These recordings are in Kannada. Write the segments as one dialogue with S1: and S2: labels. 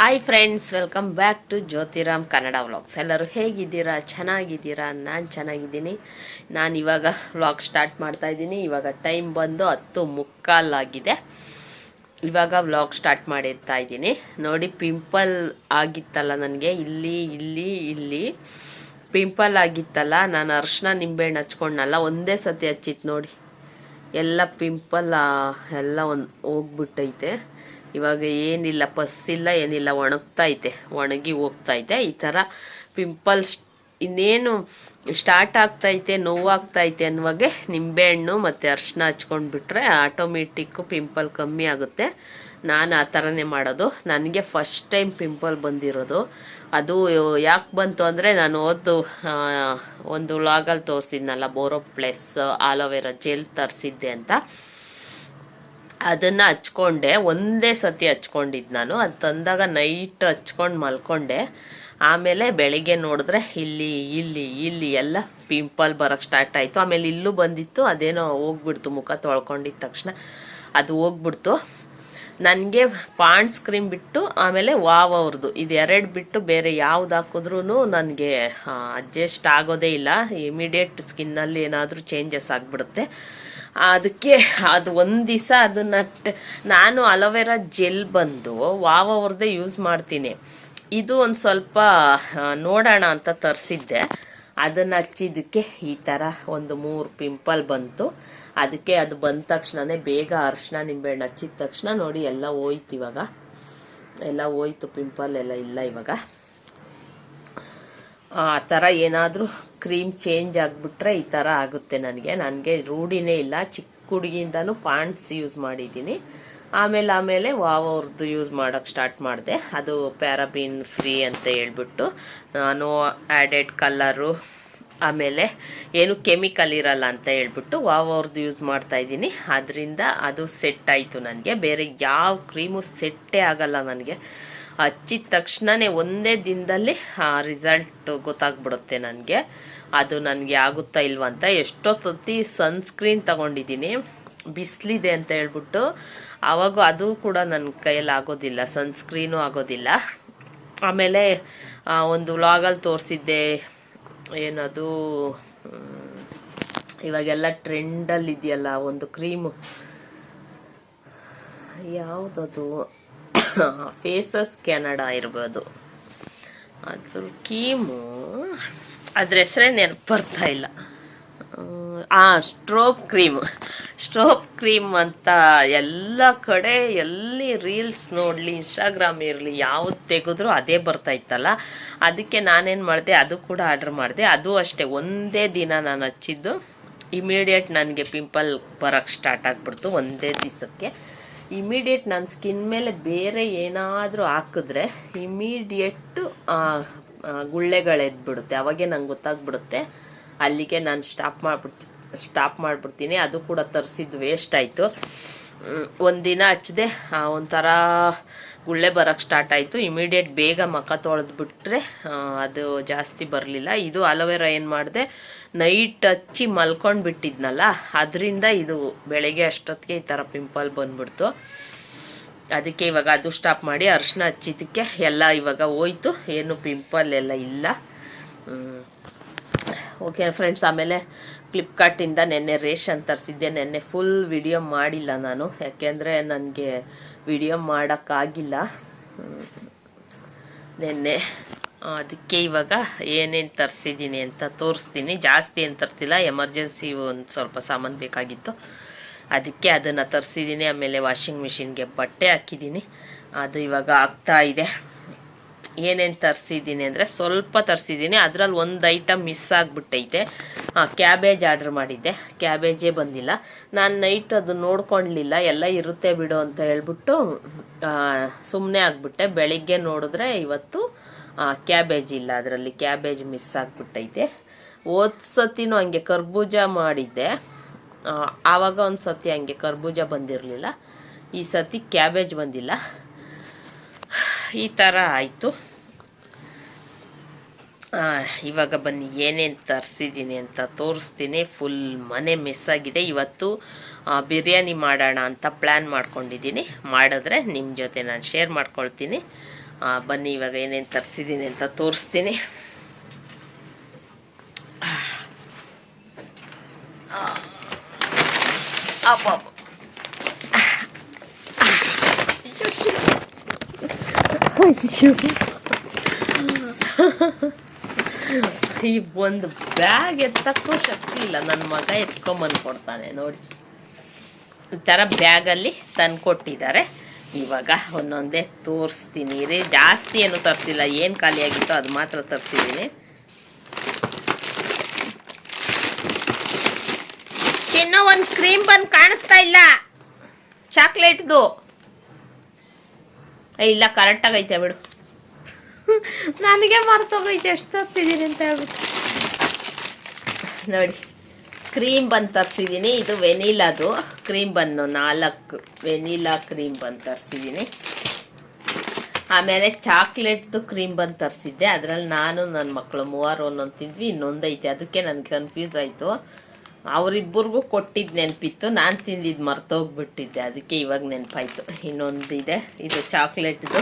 S1: Hi friends welcome back to Jyothiram Kannada vlogs ಎಲ್ಲರೂ ಹೇಗಿದ್ದೀರಾ? ಚೆನ್ನಾಗಿದ್ದೀರಾ? ನಾನು ಚೆನ್ನಾಗಿದ್ದೀನಿ. ನಾನು ಇವಾಗ ವ್ಲಾಗ್ ಸ್ಟಾರ್ಟ್ ಮಾಡ್ತಾ ಇದ್ದೀನಿ. ಇವಾಗ ಟೈಮ್ ಬಂದು ಹತ್ತು ಮುಕ್ಕಾಲಾಗಿದೆ ಇವಾಗ ವ್ಲಾಗ್ ಸ್ಟಾರ್ಟ್ ಮಾಡಿರ್ತಾ ಇದ್ದೀನಿ. ನೋಡಿ ಪಿಂಪಲ್ ಆಗಿತ್ತಲ್ಲ ನನಗೆ. ಇಲ್ಲಿ ಇಲ್ಲಿ ಇಲ್ಲಿ. ಪಿಂಪಲ್ ಆಗಿತ್ತಲ್ಲ. ನಾನು ಅರ್ಶಿನ ನಿಂಬೆಹಣ್ಣು ಹಚ್ಕೊಂಡಲ್ಲ ಒಂದೇ ಸತಿ ಹಚ್ಚಿತ್ತು ನೋಡಿ. ಎಲ್ಲ ಪಿಂಪಲ್ ಎಲ್ಲ ಒಂದು ಹೋಗ್ಬಿಟ್ಟೈತೆ. ಇವಾಗ ಏನಿಲ್ಲ, ಪಸ್ಸಿಲ್ಲ, ಏನಿಲ್ಲ, ಒಣಗ್ತೈತೆ, ಒಣಗಿ ಹೋಗ್ತೈತೆ. ಈ ಥರ ಪಿಂಪಲ್ಸ್ ಇನ್ನೇನು ಸ್ಟಾರ್ಟ್ ಆಗ್ತೈತೆ, ನೋವಾಗ್ತೈತೆ ಅನ್ನುವಾಗೆ ನಿಂಬೆಹಣ್ಣು ಮತ್ತು ಹಚ್ಕೊಂಡು ಹಚ್ಕೊಂಡ್ಬಿಟ್ರೆ ಆಟೋಮೆಟಿಕ್ಕು ಪಿಂಪಲ್ ಕಮ್ಮಿ ಆಗುತ್ತೆ. ನಾನು ಆ ಥರನೇ ಮಾಡೋದು. ನನಗೆ ಫಸ್ಟ್ ಟೈಮ್ ಪಿಂಪಲ್ ಬಂದಿರೋದು. ಅದು ಯಾಕೆ ಬಂತು ಅಂದರೆ ನಾನು ಓದ್ದು ಒಂದು ಲಾಗಲ್ಲಿ ತೋರಿಸಿದ್ನಲ್ಲ ಬೋರೋ ಪ್ಲಸ್ ಆಲೋವೆರಾ ಜೆಲ್ ತರಿಸಿದ್ದೆ ಅಂತ. ಅದನ್ನು ಹಚ್ಕೊಂಡೆ, ಒಂದೇ ಸತಿ ಹಚ್ಕೊಂಡಿದ್ದು ನಾನು. ಅದು ತಂದಾಗ ನೈಟ್ ಹಚ್ಕೊಂಡು ಮಲ್ಕೊಂಡೆ. ಆಮೇಲೆ ಬೆಳಿಗ್ಗೆ ನೋಡಿದ್ರೆ ಇಲ್ಲಿ ಇಲ್ಲಿ ಇಲ್ಲಿ ಎಲ್ಲ ಪಿಂಪಲ್ ಬರೋಕ್ಕೆ ಸ್ಟಾರ್ಟ್ ಆಯಿತು. ಆಮೇಲೆ ಇಲ್ಲೂ ಬಂದಿತ್ತು, ಅದೇನೋ ಹೋಗ್ಬಿಡ್ತು, ಮುಖ ತೊಳ್ಕೊಂಡಿದ್ದ ತಕ್ಷಣ. ಅದು ಹೋಗ್ಬಿಡ್ತು. ನನಗೆ ಪಾಂಡ್ಸ್ ಕ್ರೀಮ್ ಬಿಟ್ಟು, ಆಮೇಲೆ ವಾವ್ ಅವ್ರದ್ದು ಇದು ಎರಡು ಬಿಟ್ಟು ಬೇರೆ ಯಾವ್ದು ಹಾಕಿದ್ರೂ ನನಗೆ ಅಡ್ಜಸ್ಟ್ ಆಗೋದೇ ಇಲ್ಲ. ಇಮಿಡಿಯೇಟ್ ಸ್ಕಿನ್ನಲ್ಲಿ ಏನಾದರೂ ಚೇಂಜಸ್ ಆಗಿಬಿಡುತ್ತೆ. ಅದಕ್ಕೆ ಅದು ಒಂದು ದಿವಸ ಅದನ್ನ ನಾನು ಅಲೋವೆರಾ ಜೆಲ್ ಬಂದು ವಾವ್ ಅವ್ರದ್ದೇ ಯೂಸ್ ಮಾಡ್ತೀನಿ. ಇದು ಒಂದು ಸ್ವಲ್ಪ ನೋಡೋಣ ಅಂತ ತರಿಸಿದ್ದೆ. ಅದನ್ನು ಹಚ್ಚಿದ್ದಕ್ಕೆ ಈ ಥರ ಒಂದು ಮೂರು ಪಿಂಪಲ್ ಬಂತು. ಅದಕ್ಕೆ ಅದು ಬಂದ ತಕ್ಷಣನೇ ಬೇಗ ಅರಿಶಿನ ನಿಂಬೆಹಣ್ಣು ಹಚ್ಚಿದ ತಕ್ಷಣ ನೋಡಿ ಎಲ್ಲ ಹೋಯ್ತು ಇವಾಗ. ಎಲ್ಲ ಹೋಯ್ತು, ಪಿಂಪಲ್ ಎಲ್ಲ ಇಲ್ಲ ಇವಾಗ. ಆ ಥರ ಏನಾದರೂ ಕ್ರೀಮ್ ಚೇಂಜ್ ಆಗಿಬಿಟ್ರೆ ಈ ಥರ ಆಗುತ್ತೆ ನನಗೆ. ನನಗೆ ರೂಢಿನೇ ಇಲ್ಲ. ಚಿಕ್ಕ ಹುಡುಗಿಯಿಂದನೂ ಪಾಂಡ್ಸ್ ಯೂಸ್ ಮಾಡಿದ್ದೀನಿ. ಆಮೇಲೆ ಆಮೇಲೆ ವಾವ್ ಅವ್ರದ್ದು ಯೂಸ್ ಮಾಡೋಕ್ಕೆ ಸ್ಟಾರ್ಟ್ ಮಾಡಿದೆ. ಅದು ಪ್ಯಾರಾಬೀನ್ ಫ್ರೀ ಅಂತ ಹೇಳ್ಬಿಟ್ಟು ನೋ ಆ್ಯಡೆಡ್ ಕಲರು ಆಮೇಲೆ ಏನು ಕೆಮಿಕಲ್ ಇರಲ್ಲ ಅಂತ ಹೇಳ್ಬಿಟ್ಟು ವಾವ್ ಅವ್ರದ್ದು ಯೂಸ್ ಮಾಡ್ತಾ ಇದ್ದೀನಿ. ಅದರಿಂದ ಅದು ಸೆಟ್ ಆಯಿತು ನನಗೆ. ಬೇರೆ ಯಾವ ಕ್ರೀಮು ಸೆಟ್ಟೇ ಆಗಲ್ಲ ನನಗೆ. ಹಚ್ಚಿದ ತಕ್ಷಣನೇ ಒಂದೇ ದಿನದಲ್ಲಿ ರಿಸಲ್ಟ್ ಗೊತ್ತಾಗ್ಬಿಡುತ್ತೆ ನನಗೆ. ಅದು ನನಗೆ ಆಗುತ್ತಾ ಇಲ್ವಾ ಅಂತ ಎಷ್ಟೋ ಸತಿ ಸನ್ಸ್ಕ್ರೀನ್ ತಗೊಂಡಿದ್ದೀನಿ. ಬಿಸಿಲಿದೆ ಅಂತ ಹೇಳ್ಬಿಟ್ಟು ಆವಾಗ ಅದು ಕೂಡ ನನ್ನ ಕೈಯಲ್ಲಿ ಆಗೋದಿಲ್ಲ ಸನ್ಸ್ಕ್ರೀನು ಆಗೋದಿಲ್ಲ. ಆಮೇಲೆ ಆ, ಒಂದು ವ್ಲಾಗಲ್ಲಿ ತೋರಿಸಿದ್ದೆ ಏನದು ಇವಾಗೆಲ್ಲ ಟ್ರೆಂಡಲ್ಲಿ ಇದೆಯಲ್ಲ ಒಂದು ಕ್ರೀಮು ಯಾವುದದು? ಫೇಸಸ್ ಕೆನಡಾ ಇರ್ಬೋದು. ಅದ್ರ ಕೀಮು, ಅದ್ರ ಹೆಸರೇ ನೆನಪು ಬರ್ತಾ ಇಲ್ಲ. ಆ ಸ್ಟ್ರೋಪ್ ಕ್ರೀಮ್ ಸ್ಟ್ರೋಪ್ ಕ್ರೀಮ್ ಅಂತ ಎಲ್ಲ ಕಡೆ ಎಲ್ಲಿ ರೀಲ್ಸ್ ನೋಡಲಿ ಇನ್ಸ್ಟಾಗ್ರಾಮ್ ಇರಲಿ, ಯಾವ್ದು ತೆಗೆದ್ರು ಅದೇ ಬರ್ತಾ ಇತ್ತಲ್ಲ. ಅದಕ್ಕೆ ನಾನೇನು ಮಾಡಿದೆ, ಅದು ಕೂಡ ಆರ್ಡ್ರ್ ಮಾಡಿದೆ. ಅದು ಅಷ್ಟೇ, ಒಂದೇ ದಿನ ನಾನು ಹಚ್ಚಿದ್ದು. ಇಮಿಡಿಯೇಟ್ ನನಗೆ ಪಿಂಪಲ್ ಬರೋಕ್ಕೆ ಸ್ಟಾರ್ಟ್ ಆಗಿಬಿಡ್ತು, ಒಂದೇ ದಿವಸಕ್ಕೆ. ಇಮಿಡಿಯೇಟ್ ನನ್ನ ಸ್ಕಿನ್ ಮೇಲೆ ಬೇರೆ ಏನಾದರೂ ಹಾಕಿದ್ರೆ ಇಮಿಡಿಯೇಟು ಗುಳ್ಳೆಗಳೆದ್ಬಿಡುತ್ತೆ ಅವಾಗೆ ನಂಗೆ ಗೊತ್ತಾಗ್ಬಿಡುತ್ತೆ. ಅಲ್ಲಿಗೆ ನಾನು ಸ್ಟಾಪ್ ಮಾಡಿಬಿಡ್ತೀನಿ ಸ್ಟಾಪ್ ಮಾಡಿಬಿಡ್ತೀನಿ. ಅದು ಕೂಡ ತರಿಸಿದ್ದು ವೇಸ್ಟ್ ಆಯಿತು. ಒಂದಿನ ಹಚ್ಚಿದೆ. ಒಂಥರ ಗುಳ್ಳೆ ಬರೋಕ್ಕೆ ಸ್ಟಾರ್ಟ್ ಆಯಿತು. ಇಮಿಡಿಯೇಟ್ ಬೇಗ ಮಖ ತೊಳೆದು ಬಿಟ್ರೆ ಅದು ಜಾಸ್ತಿ ಬರಲಿಲ್ಲ. ಇದು ಅಲೋವೆರಾ ಏನು ಮಾಡಿದೆ, ನೈಟ್ ಹಚ್ಚಿ ಮಲ್ಕೊಂಡು ಬಿಟ್ಟಿದ್ನಲ್ಲ, ಅದರಿಂದ ಇದು ಬೆಳಗ್ಗೆ ಅಷ್ಟೊತ್ತಿಗೆ ಈ ಥರ ಪಿಂಪಲ್ ಬಂದ್ಬಿಡ್ತು. ಅದಕ್ಕೆ ಇವಾಗ ಅದು ಸ್ಟಾಪ್ ಮಾಡಿ ಅರಿಶಿನ ಹಚ್ಚಿದ್ದಕ್ಕೆ ಎಲ್ಲ ಇವಾಗ ಹೋಯ್ತು. ಏನು ಪಿಂಪಲ್ ಎಲ್ಲ ಇಲ್ಲ. ಓಕೆ ಫ್ರೆಂಡ್ಸ್ ಆಮೇಲೆ ಫ್ಲಿಪ್ಕಾರ್ಟಿಂದ ನೆನ್ನೆ ರೇಷನ್ ತರಿಸಿದ್ದೆ. ನೆನ್ನೆ ಫುಲ್ ವಿಡಿಯೋ ಮಾಡಿಲ್ಲ ನಾನು. ಯಾಕೆಂದರೆ ನನಗೆ ವಿಡಿಯೋ ಮಾಡೋಕ್ಕಾಗಿಲ್ಲ. ನೆನ್ನೆ, ಅದಕ್ಕೆ ಇವಾಗ ಏನೇನು ತರಿಸಿದ್ದೀನಿ ಅಂತ ತೋರಿಸ್ತೀನಿ. ಜಾಸ್ತಿ ಏನು ತರ್ತಿಲ್ಲ ಎಮರ್ಜೆನ್ಸಿ ಒಂದು ಸ್ವಲ್ಪ ಸಾಮಾನು ಬೇಕಾಗಿತ್ತು. ಅದಕ್ಕೆ ಅದನ್ನು ತರಿಸಿದ್ದೀನಿ. ಆಮೇಲೆ ವಾಷಿಂಗ್ ಮಿಷಿನ್ಗೆ ಬಟ್ಟೆ ಹಾಕಿದ್ದೀನಿ. ಅದು ಇವಾಗ ಆಗ್ತಾ ಇದೆ. ಏನೇನು ತರಿಸಿದ್ದೀನಿ ಅಂದರೆ ಸ್ವಲ್ಪ ತರಿಸಿದ್ದೀನಿ. ಅದರಲ್ಲಿ ಒಂದು ಐಟಮ್ ಮಿಸ್ ಆಗಿಬಿಟ್ಟೈತೆ. ಕ್ಯಾಬೇಜ್ ಆರ್ಡ್ರ್ ಮಾಡಿದ್ದೆ. ಕ್ಯಾಬೇಜೇ ಬಂದಿಲ್ಲ. ನಾನು ನೈಟ್ ಅದು ನೋಡ್ಕೊಳ್ಲಿಲ್ಲ ಎಲ್ಲ ಇರುತ್ತೆ ಬಿಡು ಅಂತ ಹೇಳ್ಬಿಟ್ಟು ಸುಮ್ಮನೆ ಆಗಿಬಿಟ್ಟೆ. ಬೆಳಿಗ್ಗೆ ನೋಡಿದ್ರೆ ಇವತ್ತು ಕ್ಯಾಬೇಜ್ ಇಲ್ಲ. ಅದರಲ್ಲಿ ಕ್ಯಾಬೇಜ್ ಮಿಸ್ ಆಗಿಬಿಟ್ಟೈತೆ. ಸತಿನೂ ಹಂಗೆ ಕರ್ಬೂಜ ಮಾಡಿದ್ದೆ. ಆವಾಗ ಒಂದು ಸತಿ ಹಂಗೆ ಕರ್ಬೂಜ ಬಂದಿರಲಿಲ್ಲ. ಈ ಸತಿ ಕ್ಯಾಬೇಜ್ ಬಂದಿಲ್ಲ. ಈ ಥರ ಆಯಿತು ಇವಾಗ ಬನ್ನಿ ಏನೇನು ತರಿಸಿದ್ದೀನಿ ಅಂತ ತೋರಿಸ್ತೀನಿ ಫುಲ್ ಮನೆ ಮಿಸ್ ಆಗಿದೆ ಇವತ್ತು ಬಿರಿಯಾನಿ ಮಾಡೋಣ ಅಂತ ಪ್ಲ್ಯಾನ್ ಮಾಡ್ಕೊಂಡಿದ್ದೀನಿ ಮಾಡಿದ್ರೆ ನಿಮ್ಮ ಜೊತೆ ನಾನು ಶೇರ್ ಮಾಡ್ಕೊಳ್ತೀನಿ ಬನ್ನಿ ಇವಾಗ ಏನೇನು ತರಿಸಿದ್ದೀನಿ ಅಂತ ತೋರಿಸ್ತೀನಿ ಅಬ್ಬಬ್ಬ. ಈ ಒಂದು ಬ್ಯಾಗ್ ಎತ್ತಕ್ಕೂ ಶಕ್ತಿ ಇಲ್ಲ. ನನ್ನ ಮಗ ಎತ್ಕೊಂಬಂದು ಕೊಡ್ತಾನೆ, ನೋಡಿ. ಈ ಥರ ಬ್ಯಾಗಲ್ಲಿ ತಂದು ಕೊಟ್ಟಿದ್ದಾರೆ. ಇವಾಗ ಒಂದೊಂದೇ ತೋರಿಸ್ತೀನಿ. ರೀ ಜಾಸ್ತಿ ಏನು ತರಿಸಿಲ್ಲ. ಏನು ಖಾಲಿಯಾಗಿತ್ತೋ ಅದು ಮಾತ್ರ ತರಿಸಿದ್ದೀನಿ ಇನ್ನೂ ಒಂದು ಕ್ರೀಮ್ ಬಂದು ಕಾಣಿಸ್ತಾ ಇಲ್ಲ. ಚಾಕ್ಲೇಟ್ದು. ಇಲ್ಲ ಕರೆಕ್ಟಾಗೈತೆ ಬಿಡು. ನನಗೆ ಮರ್ತೋಗೈತೆ ಎಷ್ಟು ತರಿಸಿದ್ದೀನಿ ಅಂತ ಹೇಳ್ಬಿಟ್ಟು. ನೋಡಿ ಕ್ರೀಮ್ ಬನ್ ತರಿಸಿದ್ದೀನಿ ಇದು ವೆನಿಲಾದು ಕ್ರೀಮ್ ಬನ್ನು ನಾಲ್ಕು ವೆನಿಲಾ ಕ್ರೀಮ್ ಬನ್ ತರಿಸಿದ್ದೀನಿ ಆಮೇಲೆ ಚಾಕ್ಲೇಟ್ದು ಕ್ರೀಮ್ ಬನ್ ತರಿಸಿದ್ದೆ. ಅದರಲ್ಲಿ ನಾನು ನನ್ನ ಮಕ್ಕಳು ಮೂವರು ಒಂದೊಂದು ತಿಂದ್ವಿ ಇನ್ನೊಂದೈತೆ ಅದಕ್ಕೆ ನನಗೆ ಕನ್ಫ್ಯೂಸ್ ಆಯಿತು. ಅವರಿಬ್ಬರಿಗೂ ಕೊಟ್ಟಿದ್ದು ನೆನಪಿತ್ತು. ನಾನು ತಿಂದಿದ್ದು ಮರ್ತೋಗ್ಬಿಟ್ಟಿದ್ದೆ. ಅದಕ್ಕೆ ಇವಾಗ ನೆನಪಾಯ್ತು. ಇನ್ನೊಂದಿದೆ. ಇದು ಚಾಕ್ಲೇಟ್ದು.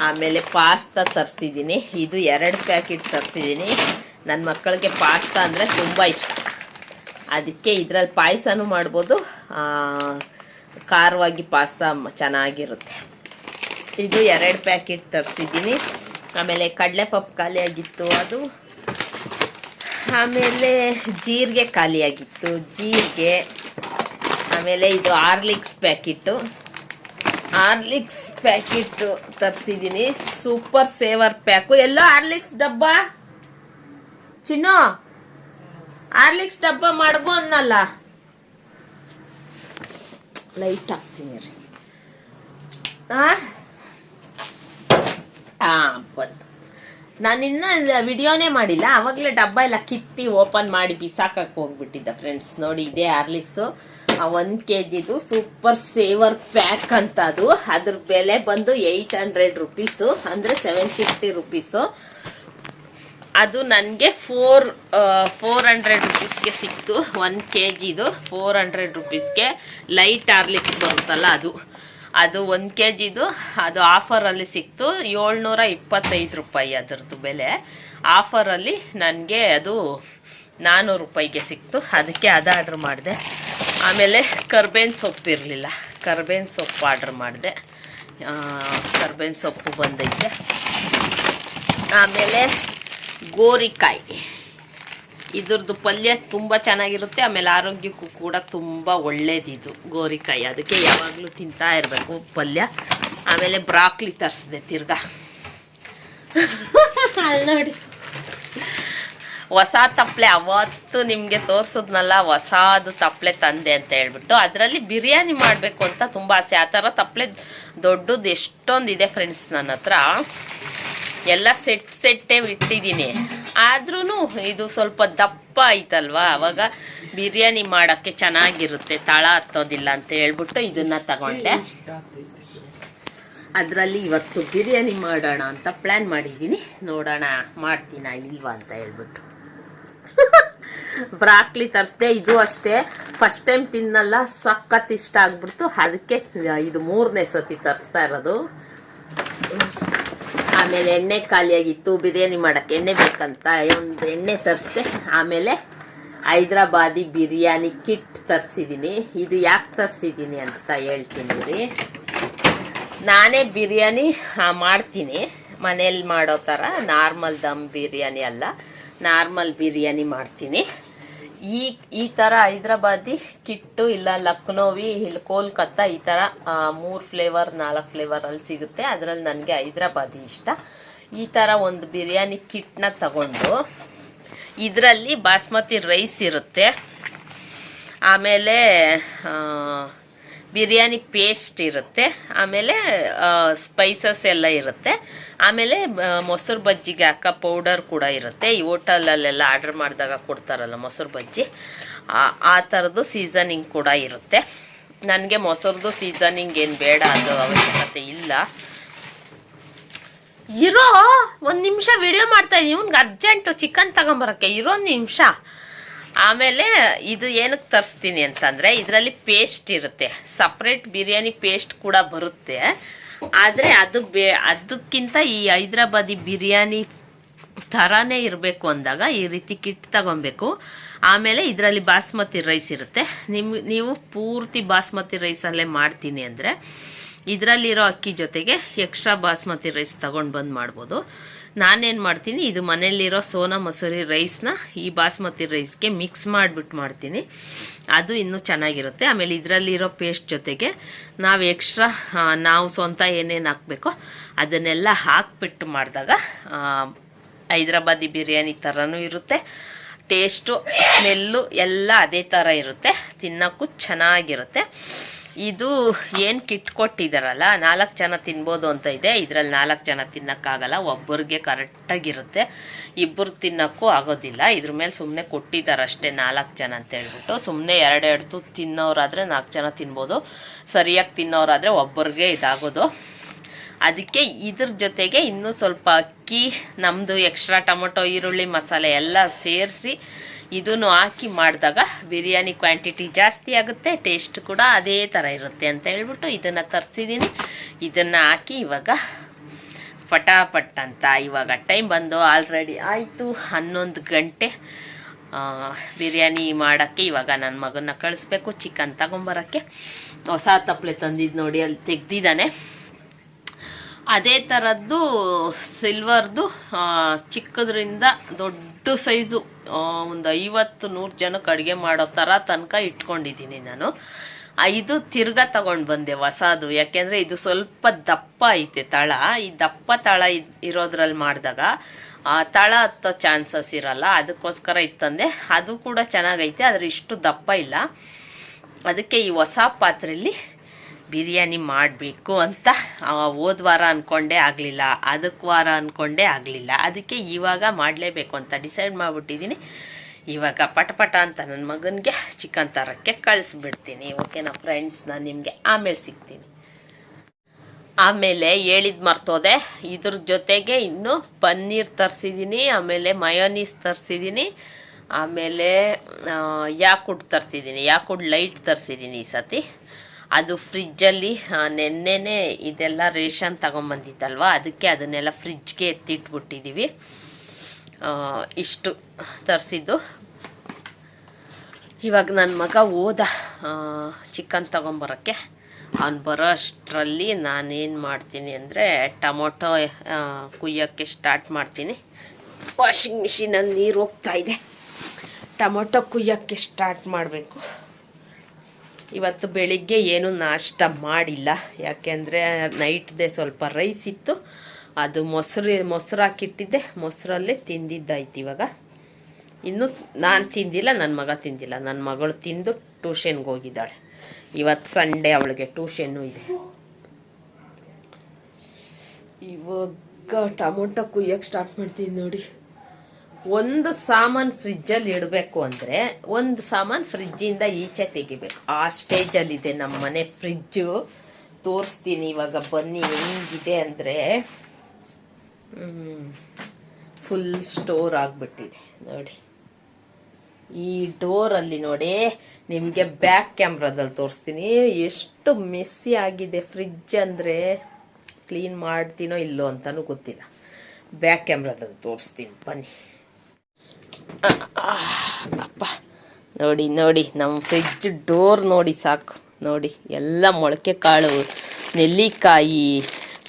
S1: ಆಮೇಲೆ ಪಾಸ್ತಾ ತರಿಸಿದ್ದೀನಿ ಇದು ಎರಡು ಪ್ಯಾಕೆಟ್ ತರಿಸಿದ್ದೀನಿ ನನ್ನ ಮಕ್ಕಳಿಗೆ ಪಾಸ್ತಾ ಅಂದರೆ ತುಂಬ ಇಷ್ಟ. ಅದಕ್ಕೆ ಇದರಲ್ಲಿ ಪಾಯಸನೂ ಮಾಡ್ಬೋದು. ಖಾರವಾಗಿ ಪಾಸ್ತಾ ಚೆನ್ನಾಗಿರುತ್ತೆ. ಇದು ಎರಡು ಪ್ಯಾಕೆಟ್ ತರಿಸಿದ್ದೀನಿ ಆಮೇಲೆ ಕಡಲೆ ಪಪ್ಪು ಖಾಲಿಯಾಗಿತ್ತು. ಅದು ಆಮೇಲೆ ಜೀರಿಗೆ ಖಾಲಿಯಾಗಿತ್ತು. ಜೀರಿಗೆ, ಆಮೇಲೆ ಇದು ಆರ್ಲಿಕ್ಸ್ ಪ್ಯಾಕೆಟು ಆರ್ಲಿಕ್ಸ್ ಪ್ಯಾಕೆಟು ತರಿಸಿದ್ದೀನಿ ಸೂಪರ್ ಸೇವರ್ ಪ್ಯಾಕು. ಎಲ್ಲ ಆರ್ಲಿಕ್ಸ್ ಡಬ್ಬ? ಚಿನ್ನು, ಆರ್ಲಿಕ್ಸ್ ಡಬ್ಬ ಮಡಗು ಅನ್ನಲ್ಲ. ಲೈಟ್ ಹಾಕ್ತೀನಿ ರೀ. ಹಾಂ ಬಂತು. ನಾನಿನ್ನ ವಿಡಿಯೋನೇ ಮಾಡಿಲ್ಲ. ಅವಾಗಲೇ ಡಬ್ಬ ಎಲ್ಲ ಕಿತ್ತಿ ಓಪನ್ ಮಾಡಿ ಬಿಸಾಕಕ್ಕೆ ಹೋಗ್ಬಿಟ್ಟಿದ್ದ ಫ್ರೆಂಡ್ಸ್ ನೋಡಿ, ಇದೇ ಹಾರ್ಲಿಕ್ಸು ಒಂದು ಕೆ ಜಿದು ಸೂಪರ್ ಸೇವರ್ ಪ್ಯಾಕ್ ಅಂತ ಅದು. ಅದ್ರ ಬೆಲೆ ಬಂದು ಏಯ್ಟ್ ಹಂಡ್ರೆಡ್ ರುಪೀಸು ಅಂದರೆ ಸೆವೆನ್ ಫಿಫ್ಟಿ ರುಪೀಸು ಅದು ನನಗೆ ಫೋರ್ ಫೋರ್ ಹಂಡ್ರೆಡ್ ರುಪೀಸ್ಗೆ ಸಿಕ್ತು. ಒನ್ ಕೆ ಜಿದು ಫೋರ್ ಹಂಡ್ರೆಡ್ ರುಪೀಸ್ಗೆ ಲೈಟ್ ಆರ್ಲಿಕ್ಸ್ ಬರುತ್ತಲ್ಲ ಅದು. ಅದು ಒಂದು ಕೆ ಜಿದು ಅದು ಆಫರಲ್ಲಿ ಸಿಕ್ತು, ಏಳ್ನೂರ ಇಪ್ಪತ್ತೈದು ರೂಪಾಯಿ ಅದರದ್ದು ಬೆಲೆ. ಆಫರಲ್ಲಿ ನನಗೆ ಅದು ನಾನ್ನೂರು ರೂಪಾಯಿಗೆ ಸಿಕ್ತು. ಅದಕ್ಕೆ ಅದು ಆರ್ಡ್ರ್ ಮಾಡಿದೆ. ಆಮೇಲೆ ಕರ್ಬೇನ್ ಸೊಪ್ಪು ಇರಲಿಲ್ಲ. ಕರ್ಬೇನ್ ಸೊಪ್ಪು ಆರ್ಡ್ರ್ ಮಾಡಿದೆ. ಕರ್ಬೇನ್ ಸೊಪ್ಪು ಬಂದೈತೆ. ಆಮೇಲೆ ಗೋರಿಕಾಯಿ. ಇದ್ರದ್ದು ಪಲ್ಯ ತುಂಬ ಚೆನ್ನಾಗಿರುತ್ತೆ ಆಮೇಲೆ ಆರೋಗ್ಯಕ್ಕೂ ಕೂಡ ತುಂಬ ಒಳ್ಳೇದಿದು ಗೋರಿಕಾಯಿ ಅದಕ್ಕೆ ಯಾವಾಗಲೂ ತಿಂತಾ ಇರಬೇಕು ಪಲ್ಯ. ಆಮೇಲೆ ಬ್ರಾಕ್ಲಿ ತರಿಸಿದೆ ತಿರ್ಗ. ಅಲ್ಲಿ ನೋಡಿ. ಹೊಸ ತಪ್ಪಲೆ ಅವತ್ತು ನಿಮಗೆ ತೋರಿಸಿದ್ನಲ್ಲ ಹೊಸದು ತಪ್ಪಲೆ ತಂದೆ ಅಂತ ಹೇಳ್ಬಿಟ್ಟು. ಅದರಲ್ಲಿ ಬಿರಿಯಾನಿ ಮಾಡಬೇಕು ಅಂತ ತುಂಬ ಆಸೆ. ಆ ಥರ ತಪ್ಪಲೆ ದೊಡ್ಡದು ಎಷ್ಟೊಂದಿದೆ ಫ್ರೆಂಡ್ಸ್ ನನ್ನ ಹತ್ರ. ಎಲ್ಲ ಸೆಟ್ ಸೆಟ್ಟೇ ಇಟ್ಟಿದ್ದೀನಿ. ಆದ್ರೂ ಇದು ಸ್ವಲ್ಪ ದಪ್ಪ ಆಯ್ತಲ್ವಾ ಅವಾಗ ಬಿರಿಯಾನಿ ಮಾಡೋಕ್ಕೆ ಚೆನ್ನಾಗಿರುತ್ತೆ, ತಳ ಹತ್ತೋದಿಲ್ಲ ಅಂತ ಹೇಳ್ಬಿಟ್ಟು ಇದನ್ನ ತಗೊಂಡೆ. ಅದರಲ್ಲಿ ಇವತ್ತು ಬಿರಿಯಾನಿ ಮಾಡೋಣ ಅಂತ ಪ್ಲ್ಯಾನ್ ಮಾಡಿದ್ದೀನಿ. ನೋಡೋಣ, ಮಾಡ್ತೀನ ಇಲ್ವಾ ಅಂತ ಹೇಳ್ಬಿಟ್ಟು. ಬ್ರಾಕ್ಲಿ ತರಿಸ್ದೆ, ಇದು ಅಷ್ಟೇ. ಫಸ್ಟ್ ಟೈಮ್ ತಿನ್ನಲ್ಲ, ಸಖತ್ ಇಷ್ಟ ಆಗ್ಬಿಡ್ತು. ಅದಕ್ಕೆ ಇದು ಮೂರನೇ ಸತಿ ತರಿಸ್ತಾ ಇರೋದು. ಆಮೇಲೆ ಎಣ್ಣೆ ಖಾಲಿಯಾಗಿತ್ತು, ಬಿರಿಯಾನಿ ಮಾಡೋಕ್ಕೆ ಎಣ್ಣೆ ಬೇಕಂತ ಒಂದು ಎಣ್ಣೆ ತರಿಸ್ದೆ, ಆಮೇಲೆ ಹೈದ್ರಾಬಾದಿ ಬಿರಿಯಾನಿ ಕಿಟ್ ತರಿಸಿದ್ದೀನಿ ಇದು ಯಾಕೆ ತರಿಸಿದ್ದೀನಿ ಅಂತ ಹೇಳ್ತೀನಿ ರೀ ನಾನೇ ಬಿರಿಯಾನಿ ಮಾಡ್ತೀನಿ. ಮನೇಲಿ ಮಾಡೋ ಥರ ನಾರ್ಮಲ್ ದಮ್ ಬಿರಿಯಾನಿ ಅಲ್ಲ, ನಾರ್ಮಲ್ ಬಿರಿಯಾನಿ ಮಾಡ್ತೀನಿ. ಈ ಈ ತರ ಹೈದ್ರಾಬಾದಿ ಕಿಟ್ಟು ಇಲ್ಲ ಲಕ್ನೋವಿ ಇಲ್ಲಿ ಕೋಲ್ಕತ್ತಾ ಈ ತರ ಮೂರು ಫ್ಲೇವರ್, ನಾಲ್ಕು ಫ್ಲೇವರಲ್ಲಿ ಸಿಗುತ್ತೆ. ಅದರಲ್ಲಿ ನನಗೆ ಹೈದ್ರಾಬಾದಿ ಇಷ್ಟ. ಈ ತರ ಒಂದು ಬಿರಿಯಾನಿ ಕಿಟ್ನ ತಗೊಂಡು ಇದರಲ್ಲಿ ಬಾಸ್ಮತಿ ರೈಸ್ ಇರುತ್ತೆ. ಆಮೇಲೆ ಬಿರಿಯಾನಿ ಪೇಸ್ಟ್ ಇರುತ್ತೆ, ಆಮೇಲೆ ಸ್ಪೈಸಸ್ ಎಲ್ಲ ಇರುತ್ತೆ. ಆಮೇಲೆ ಮೊಸರು ಬಜ್ಜಿಗೆ ಹಾಕೋ ಪೌಡರ್ ಕೂಡ ಇರುತ್ತೆ. ಈ ಹೋಟೆಲಲ್ಲೆಲ್ಲ ಆರ್ಡರ್ ಮಾಡಿದಾಗ ಕೊಡ್ತಾರಲ್ಲ ಮೊಸರು ಬಜ್ಜಿ. ಆ- ಥರದ್ದು ಸೀಸನಿಂಗ್ ಕೂಡ ಇರುತ್ತೆ. ನನಗೆ ಮೊಸರುದು ಸೀಸನಿಂಗ್ ಏನು ಬೇಡ, ಅದು ಅವಶ್ಯಕತೆ ಇಲ್ಲ. ಇರೋ ಒಂದು ನಿಮಿಷ ವಿಡಿಯೋ ಮಾಡ್ತಾ ಇವ್ನಿಗೆ ಅರ್ಜೆಂಟು ಚಿಕನ್ ತಗೊಂಬರಕ್ಕೆ, ಇರೋ ಒಂದು ನಿಮಿಷ. ಆಮೇಲೆ ಇದು ಏನಕ್ಕೆ ತರಿಸ್ತೀನಿ ಅಂತಂದರೆ, ಇದರಲ್ಲಿ ಪೇಸ್ಟ್ ಇರುತ್ತೆ. ಸಪ್ರೇಟ್ ಬಿರಿಯಾನಿ ಪೇಸ್ಟ್ ಕೂಡ ಬರುತ್ತೆ. ಆದರೆ ಅದು ಬೇ, ಅದಕ್ಕಿಂತ ಈ ಹೈದ್ರಾಬಾದಿ ಬಿರಿಯಾನಿ ಥರನೇ ಇರಬೇಕು ಅಂದಾಗ ಈ ರೀತಿ ಕಿಟ್ ತಗೊಬೇಕು. ಆಮೇಲೆ ಇದರಲ್ಲಿ ಬಾಸ್ಮತಿ ರೈಸ್ ಇರುತ್ತೆ. ನಿಮ್, ನೀವು ಪೂರ್ತಿ ಬಾಸ್ಮತಿ ರೈಸಲ್ಲೇ ಮಾಡ್ತೀನಿ ಅಂದರೆ, ಇದರಲ್ಲಿರೋ ಅಕ್ಕಿ ಜೊತೆಗೆ ಎಕ್ಸ್ಟ್ರಾ ಬಾಸ್ಮತಿ ರೈಸ್ ತಗೊಂಡು ಬಂದು ಮಾಡ್ಬೋದು. ನಾನೇನು ಮಾಡ್ತೀನಿ, ಇದು ಮನೆಯಲ್ಲಿರೋ ಸೋನಾ ಮಸೂರಿ ರೈಸ್ನ ಈ ಬಾಸ್ಮತಿ ರೈಸ್ಗೆ ಮಿಕ್ಸ್ ಮಾಡಿಬಿಟ್ಟು ಮಾಡ್ತೀನಿ. ಅದು ಇನ್ನೂ ಚೆನ್ನಾಗಿರುತ್ತೆ. ಆಮೇಲೆ ಇದರಲ್ಲಿರೋ ಪೇಸ್ಟ್ ಜೊತೆಗೆ ನಾವು ಎಕ್ಸ್ಟ್ರಾ ನಾವು ಸ್ವಂತ ಏನೇನು ಹಾಕಬೇಕೋ ಅದನ್ನೆಲ್ಲ ಹಾಕಿಬಿಟ್ಟು ಮಾಡಿದಾಗ ಹೈದ್ರಾಬಾದಿ ಬಿರಿಯಾನಿ ಥರನೂ ಇರುತ್ತೆ. ಟೇಸ್ಟು, ಸ್ಮೆಲ್ಲು ಎಲ್ಲ ಅದೇ ಥರ ಇರುತ್ತೆ. ತಿನ್ನೋಕ್ಕೂ ಚೆನ್ನಾಗಿರುತ್ತೆ. ಇದು ಏನು ಕಿಟ್ ಕೊಟ್ಟಿದ್ದಾರಲ್ಲ ನಾಲ್ಕು ಜನ ತಿನ್ಬೋದು ಅಂತ ಇದೆ. ಇದರಲ್ಲಿ ನಾಲ್ಕು ಜನ ತಿನ್ನೋಕ್ಕಾಗಲ್ಲ, ಒಬ್ಬರಿಗೆ ಕರೆಕ್ಟಾಗಿರುತ್ತೆ. ಇಬ್ಬರು ತಿನ್ನೋಕ್ಕೂ ಆಗೋದಿಲ್ಲ. ಇದ್ರ ಮೇಲೆ ಸುಮ್ಮನೆ ಕೊಟ್ಟಿದ್ದಾರೆ ಅಷ್ಟೇ ನಾಲ್ಕು ಜನ ಅಂತ ಹೇಳ್ಬಿಟ್ಟು. ಸುಮ್ಮನೆ ಎರಡೆರಡು ತು ತಿನ್ನೋರಾದರೆ ನಾಲ್ಕು ಜನ ತಿನ್ಬೋದು. ಸರಿಯಾಗಿ ತಿನ್ನೋರಾದರೆ ಒಬ್ಬರಿಗೆ ಇದಾಗೋದು. ಅದಕ್ಕೆ ಇದ್ರ ಜೊತೆಗೆ ಇನ್ನೂ ಸ್ವಲ್ಪ ಅಕ್ಕಿ ನಮ್ಮದು ಎಕ್ಸ್ಟ್ರಾ ಟೊಮೊಟೊ, ಈರುಳ್ಳಿ ಮಸಾಲೆ ಎಲ್ಲ ಸೇರಿಸಿ ಇದನ್ನು ಹಾಕಿ ಮಾಡಿದಾಗ ಬಿರಿಯಾನಿ ಕ್ವಾಂಟಿಟಿ ಜಾಸ್ತಿ ಆಗುತ್ತೆ, ಟೇಸ್ಟ್ ಕೂಡ ಅದೇ ಥರ ಇರುತ್ತೆ ಅಂತ ಹೇಳ್ಬಿಟ್ಟು ಇದನ್ನು ತರಿಸಿದ್ದೀನಿ ಇದನ್ನು ಹಾಕಿ ಇವಾಗ ಪಟಾಪಟ್ ಅಂತ ಇವಾಗ ಟೈಮ್ ಬಂದು ಆಲ್ರೆಡಿ ಆಯಿತು, ಹನ್ನೊಂದು ಗಂಟೆ. ಬಿರಿಯಾನಿ ಮಾಡೋಕ್ಕೆ ಇವಾಗ ನನ್ನ ಮಗನ್ನ ಕಳಿಸ್ಬೇಕು ಚಿಕನ್ ತಗೊಂಬರೋಕ್ಕೆ. ಹೊಸ ತಪ್ಪಲೆ ತಂದಿದ್ದು ನೋಡಿ, ಅಲ್ಲಿ ತೆಗ್ದಿದ್ದಾನೆ. ಅದೇ ಥರದ್ದು ಸಿಲ್ವರ್ದು ಚಿಕ್ಕದ್ರಿಂದ ದೊಡ್ಡ ಸೈಜು ಒಂದು ಐವತ್ತು ನೂರು ಜನಕ್ಕೆ ಅಡುಗೆ ಮಾಡೋ ಥರ ತನಕ ಇಟ್ಕೊಂಡಿದ್ದೀನಿ ನಾನು. ಇದು ತಿರ್ಗಾ ತಗೊಂಡು ಬಂದೆ ಹೊಸದು. ಯಾಕೆಂದರೆ ಇದು ಸ್ವಲ್ಪ ದಪ್ಪ ಐತೆ ತಳ. ಈ ದಪ್ಪ ತಳ ಇರೋದ್ರಲ್ಲಿ ಮಾಡಿದಾಗ ತಳ ಹತ್ತೋ ಚಾನ್ಸಸ್ ಇರಲ್ಲ. ಅದಕ್ಕೋಸ್ಕರ ಇತ್ತಂದೆ ಅದು ಕೂಡ ಚೆನ್ನಾಗೈತೆ, ಆದರೆ ಇಷ್ಟು ದಪ್ಪ ಇಲ್ಲ. ಅದಕ್ಕೆ ಈ ಹೊಸ ಪಾತ್ರೆಯಲ್ಲಿ ಬಿರಿಯಾನಿ ಮಾಡಬೇಕು ಅಂತ ಹೋದ ವಾರ ಅಂದ್ಕೊಂಡೇ ಆಗಲಿಲ್ಲ. ಅದಕ್ಕೆ ವಾರ ಅಂದ್ಕೊಂಡೇ ಆಗಲಿಲ್ಲ. ಅದಕ್ಕೆ ಇವಾಗ ಮಾಡಲೇಬೇಕು ಅಂತ ಡಿಸೈಡ್ ಮಾಡಿಬಿಟ್ಟಿದ್ದೀನಿ ಇವಾಗ ಪಟಪಟ ಅಂತ ನನ್ನ ಮಗನಿಗೆ ಚಿಕನ್ ತರಕ್ಕೆ ಕಳಿಸ್ಬಿಡ್ತೀನಿ. ಓಕೆನಾ ಫ್ರೆಂಡ್ಸ್ ನಾನು ನಿಮಗೆ ಆಮೇಲೆ ಸಿಗ್ತೀನಿ. ಆಮೇಲೆ ಹೇಳಿದ್ ಮರ್ತೋದೆ. ಇದ್ರ ಜೊತೆಗೆ ಇನ್ನು ಪನ್ನೀರ್ ತರಿಸಿದ್ದೀನಿ ಆಮೇಲೆ ಮಯೋನೀಸ್ ತರಿಸಿದ್ದೀನಿ ಆಮೇಲೆ ಯಾಕುಡ್ ತರಿಸಿದ್ದೀನಿ ಯಾಕುಡ್ ಲೈಟ್ ತರಿಸಿದ್ದೀನಿ ಈ ಸತಿ? ಅದು ಫ್ರಿಜ್ಜಲ್ಲಿ ನೆನ್ನೆನೇ ಇದೆಲ್ಲ ರೇಷನ್ ತಗೊಂಬಂದಿದ್ದಲ್ವ ಅದಕ್ಕೆ ಅದನ್ನೆಲ್ಲ ಫ್ರಿಜ್ಗೆ ಎತ್ತಿಟ್ಬಿಟ್ಟಿದ್ದೀವಿ ಇಷ್ಟು ತರಿಸಿದ್ದು. ಇವಾಗ ನನ್ನ ಮಗ ಓದ ಚಿಕನ್ ತಗೊಂಬರೋಕ್ಕೆ. ಅವ್ನು ಬರೋ ಅಷ್ಟರಲ್ಲಿ ನಾನೇನು ಮಾಡ್ತೀನಿ ಅಂದರೆ ಟೊಮೊಟೊ ಕುಯ್ಯೋಕ್ಕೆ ಸ್ಟಾರ್ಟ್ ಮಾಡ್ತೀನಿ. ವಾಷಿಂಗ್ ಮಿಷಿನಲ್ಲಿ ನೀರು ಹೋಗ್ತಾ ಇದೆ. ಟೊಮೊಟೊ ಕುಯ್ಯೋಕ್ಕೆ ಸ್ಟಾರ್ಟ್ ಮಾಡಬೇಕು. ಇವತ್ತು ಬೆಳಿಗ್ಗೆ ಏನು ನಾಷ್ಟ ಮಾಡಿಲ್ಲ. ಯಾಕೆಂದರೆ ನೈಟ್ದೆ ಸ್ವಲ್ಪ ರೈಸ್ ಇತ್ತು. ಅದು ಮೊಸರು ಮೊಸರು ಹಾಕಿಟ್ಟಿದ್ದೆ. ಮೊಸರಲ್ಲೇ ತಿಂದಿದ್ದಾಯ್ತು ಇವಾಗ. ಇನ್ನು ನಾನು ತಿಂದಿಲ್ಲ ನನ್ನ ಮಗ ತಿಂದಿಲ್ಲ. ನನ್ನ ಮಗಳು ತಿಂದು ಟ್ಯೂಷನ್ಗೆ ಹೋಗಿದ್ದಾಳೆ. ಇವತ್ತು ಸಂಡೇ ಅವಳಿಗೆ ಟ್ಯೂಷನ್ನು ಇದೆ. ಇವಾಗ ಟೊಮೊಟೊ ಕುಯ್ಯಕ್ಕೆ ಸ್ಟಾರ್ಟ್ ಮಾಡ್ತೀನಿ ನೋಡಿ. ಒಂದು ಸಾಮಾನು ಫ್ರಿಜ್ಜಲ್ಲಿ ಇಡಬೇಕು ಅಂದರೆ ಒಂದು ಸಾಮಾನು ಫ್ರಿಜ್ಜಿಂದ ಈಚೆ ತೆಗಿಬೇಕು. ಆ ಸ್ಟೇಜಲ್ಲಿದೆ ನಮ್ಮ ಮನೆ ಫ್ರಿಜ್ಜು ತೋರಿಸ್ತೀನಿ ಇವಾಗ, ಬನ್ನಿ ಹೆಂಗಿದೆ ಅಂದರೆ. ಫುಲ್ ಸ್ಟೋರ್ ಆಗಿಬಿಟ್ಟಿದೆ. ನೋಡಿ. ಈ ಡೋರಲ್ಲಿ ನೋಡಿ, ನಿಮಗೆ ಬ್ಯಾಕ್ ಕ್ಯಾಮ್ರಾದಲ್ಲಿ ತೋರಿಸ್ತೀನಿ. ಎಷ್ಟು ಮೆಸ್ಸಿ ಆಗಿದೆ ಫ್ರಿಜ್ ಅಂದ್ರೆ. ಕ್ಲೀನ್ ಮಾಡ್ತೀನೋ ಇಲ್ಲೋ ಅಂತಲೂ ಗೊತ್ತಿಲ್ಲ. ಬ್ಯಾಕ್ ಕ್ಯಾಮ್ರಾದಲ್ಲಿ ತೋರಿಸ್ತೀನಿ. ಬನ್ನಿ. ಅಪ್ಪ, ನೋಡಿ ನೋಡಿ, ನಮ್ಮ ಫ್ರಿಜ್ ಡೋರ್ ನೋಡಿ ಸಾಕು. ನೋಡಿ, ಎಲ್ಲ ಮೊಳಕೆ ಕಾಳು, ನೆಲ್ಲಿಕಾಯಿ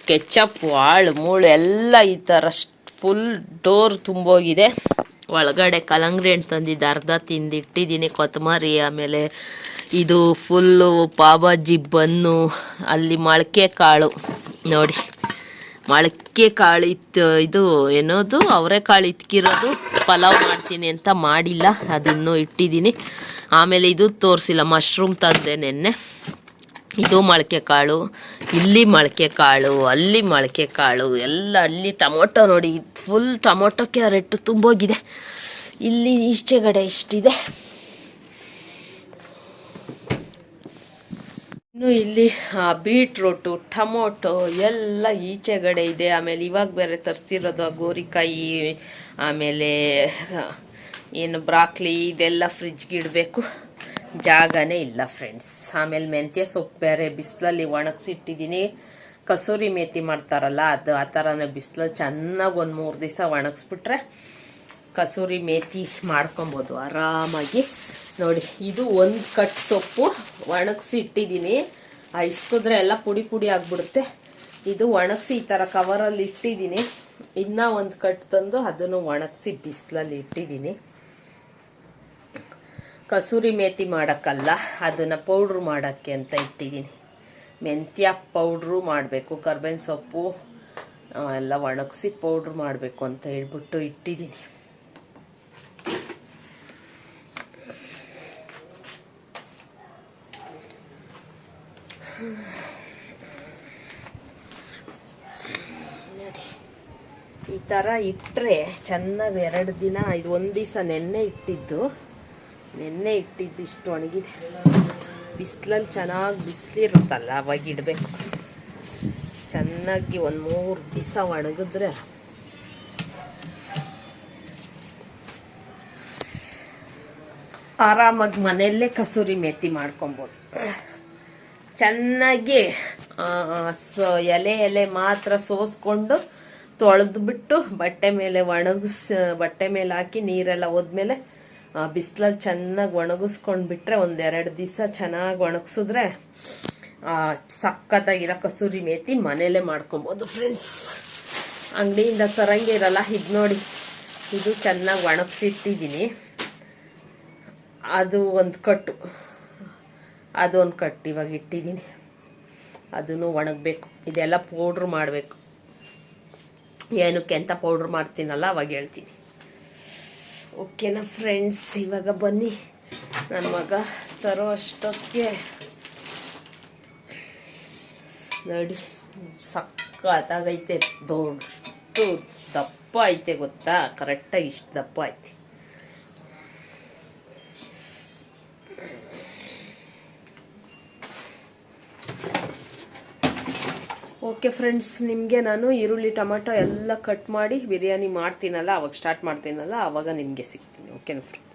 S1: ಕೆಚಪ್ ಹಾಳು, ಮೂಳು, ಎಲ್ಲ ಈ ಥರ ಫುಲ್ ಡೋರ್ ತುಂಬೋಗಿದೆ. ಒಳಗಡೆ ಕಲಂಗ್ರಿ ಹಣ್ಣು ತಂದಿದ್ದು, ಅರ್ಧ ತಿಂದಿಟ್ಟಿದ್ದೀನಿ ಕೊತ್ತಂಬರಿ ಆಮೇಲೆ ಇದು ಫುಲ್ಲು ಪಾಬಾಜಿ ಬನ್ನು, ಅಲ್ಲಿ ಮೊಳಕೆ ಕಾಳು. ನೋಡಿ, ಮೊಳಕೆ ಕಾಳು ಇತ್ತು, ಇದು, ಏನೋದು, ಅವರೆಕಾಳು ಇಟ್ಕಿರೋದು ಪಲಾವ್ ಮಾಡ್ತೀನಿ ಅಂತ ಮಾಡಿಲ್ಲ. ಅದಿನ್ನೂ ಇಟ್ಟಿದ್ದೀನಿ. ಆಮೇಲೆ ಇದು ತೋರಿಸಿಲ್ಲ ಮಶ್ರೂಮ್ ತಂದೆ ನೆನ್ನೆ. ಇದು ಮೊಳಕೆ ಕಾಳು, ಇಲ್ಲಿ ಮೊಳಕೆ ಕಾಳು, ಅಲ್ಲಿ ಮೊಳಕೆ ಕಾಳು, ಎಲ್ಲ ಅಲ್ಲಿ ಟೊಮೊಟೊ ನೋಡಿ ಫುಲ್ ಟೊಮೊಟೊ ಕ್ಯಾರೆಟ್ ತುಂಬೋಗಿದೆ. ಇಲ್ಲಿ ಈಚೆಗಡೆ ಇಷ್ಟಿದೆ. ಇನ್ನು ಇಲ್ಲಿ ಬೀಟ್ರೂಟು, ಟೊಮೊಟೊ ಎಲ್ಲ ಈಚೆಗಡೆ ಇದೆ. ಆಮೇಲೆ ಇವಾಗ ಬೇರೆ ತರಿಸಿರೋದು ಗೋರಿಕಾಯಿ, ಆಮೇಲೆ ಏನು ಬ್ರಾಕ್ಲಿ ಇದೆಲ್ಲ ಫ್ರಿಜ್ಗೆ ಇಡಬೇಕು. ಜಾಗನೇ ಇಲ್ಲ ಫ್ರೆಂಡ್ಸ್. ಆಮೇಲೆ ಮೆಂತ್ಯ ಸೊಪ್ಪು ಬೇರೆ ಬಿಸಿಲಲ್ಲಿ ಒಣಗಿಸಿಟ್ಟಿದ್ದೀನಿ. ಕಸೂರಿ ಮೇತಿ ಮಾಡ್ತಾರಲ್ಲ, ಅದು ಆ ಥರನೇ ಬಿಸಿಲು ಚೆನ್ನಾಗಿ ಒಂದು ಮೂರು ದಿವಸ ಒಣಗಿಸ್ಬಿಟ್ರೆ ಕಸೂರಿ ಮೇತಿ ಮಾಡ್ಕೊಬೋದು ಆರಾಮಾಗಿ. ನೋಡಿ, ಇದು ಒಂದು ಕಟ್ ಸೊಪ್ಪು ಒಣಗಿಸಿ ಇಟ್ಟಿದ್ದೀನಿ ಐಸ್ಕಿದ್ರೆ ಎಲ್ಲ ಪುಡಿ ಪುಡಿ ಆಗಿಬಿಡುತ್ತೆ. ಇದು ಒಣಗಿಸಿ ಈ ಥರ ಕವರಲ್ಲಿ ಇಟ್ಟಿದ್ದೀನಿ ಇನ್ನೂ ಒಂದು ಕಟ್ ತಂದು ಅದನ್ನು ಒಣಗಿಸಿ ಬಿಸಿಲಲ್ಲಿ ಇಟ್ಟಿದ್ದೀನಿ ಕಸೂರಿ ಮೇಥಿ ಮಾಡೋಕ್ಕಲ್ಲ, ಅದನ್ನು ಪೌಡ್ರ್ ಮಾಡೋಕ್ಕೆ ಅಂತ ಇಟ್ಟಿದ್ದೀನಿ ಮೆಂತ್ಯ ಪೌಡ್ರು ಮಾಡಬೇಕು, ಕರ್ಬೇವಿನ ಸೊಪ್ಪು ಎಲ್ಲ ಒಣಗಿಸಿ ಪೌಡ್ರ್ ಮಾಡಬೇಕು ಅಂತ ಹೇಳ್ಬಿಟ್ಟು ಇಟ್ಟಿದ್ದೀನಿ ಈ ಥರ ಇಟ್ಟರೆ ಚೆನ್ನಾಗಿ ಎರಡು ದಿನ, ಇದು ಒಂದು ದಿವಸ ನೆನ್ನೆ ಇಟ್ಟಿದ್ದು. ನೆನ್ನೆ ಇಟ್ಟಿದ್ದು ಇಷ್ಟು ಒಣಗಿದೆ. ಬಿಸಿಲಲ್ಲಿ ಚೆನ್ನಾಗಿ ಬಿಸಿಲಿರುತ್ತಲ್ಲ, ಅವಾಗ ಇಡಬೇಕು. ಚೆನ್ನಾಗಿ ಒಂದು ಮೂರು ದಿವಸ ಒಣಗಿದ್ರೆ. ಆರಾಮಾಗಿ ಮನೆಯಲ್ಲೇ ಕಸೂರಿ ಮೆತ್ತಿ ಮಾಡ್ಕೊಬೋದು. ಚೆನ್ನಾಗಿ ಸೊ ಎಲೆ ಎಲೆ ಮಾತ್ರ ಸೋಸ್ಕೊಂಡು ತೊಳೆದ್ಬಿಟ್ಟು ಬಟ್ಟೆ ಮೇಲೆ ಒಣಗಿಸ್, ಬಟ್ಟೆ ಮೇಲೆ ಹಾಕಿ ನೀರೆಲ್ಲ ಹೋದ್ಮೇಲೆ ಬಿಸಿಲಲ್ಲಿ ಚೆನ್ನಾಗಿ ಒಣಗಿಸ್ಕೊಂಡು ಬಿಟ್ರೆ ಒಂದೆರಡು ದಿವಸ ಚೆನ್ನಾಗಿ ಒಣಗಿಸಿದ್ರೆ ಸಕ್ಕತ್ತಾಗಿರೋ ಕಸೂರಿ ಮೇತಿ ಮನೇಲೇ ಮಾಡ್ಕೊಬೋದು ಫ್ರೆಂಡ್ಸ್ ಅಂಗಡಿಯಿಂದ ತರಂಗೆ ಇರಲ್ಲ, ಇದು ನೋಡಿ. ಇದು ಚೆನ್ನಾಗಿ ಒಣಗಿಸಿಟ್ಟಿದ್ದೀನಿ. ಅದು ಒಂದು ಕಟ್ಟು. ಅದು ಕಟ್ಟಿ ಇವಾಗ ಇಟ್ಟಿದ್ದೀನಿ. ಅದನ್ನು ಒಣಗಬೇಕು. ಇದೆಲ್ಲ ಪೌಡ್ರ್ ಮಾಡಬೇಕು. ಏನಕ್ಕೆ ಅಂತ ಪೌಡ್ರ್ ಮಾಡ್ತೀನಲ್ಲ ಅವಾಗ ಹೇಳ್ತೀನಿ. ಓಕೆನಾ ಫ್ರೆಂಡ್ಸ್ ಇವಾಗ ಬನ್ನಿ. ನನ್ನ ಮಗ ತರೋ ಅಷ್ಟೊತ್ತಿಗೆ ನೋಡಿ. ಸಕ್ಕತ್ತಾಗೈತೆ ದೊಡ್ಡ ದಪ್ಪ ಐತೆ ಗೊತ್ತಾ? ಕರೆಕ್ಟಾಗಿ ಇಷ್ಟು ದಪ್ಪ ಐತೆ. ಓಕೆ ಫ್ರೆಂಡ್ಸ್ ನಿಮಗೆ ನಾನು ಈರುಳ್ಳಿ, ಟೊಮೆಟೊ ಎಲ್ಲ ಕಟ್ ಮಾಡಿ ಬಿರಿಯಾನಿ ಮಾಡ್ತೀನಲ್ಲ, ಅವಾಗ ಸ್ಟಾರ್ಟ್ ಮಾಡ್ತೀನಲ್ಲ, ಅವಾಗ ನಿಮಗೆ ಸಿಗ್ತೀನಿ. ಓಕೆನಾ ಫ್ರೆಂಡ್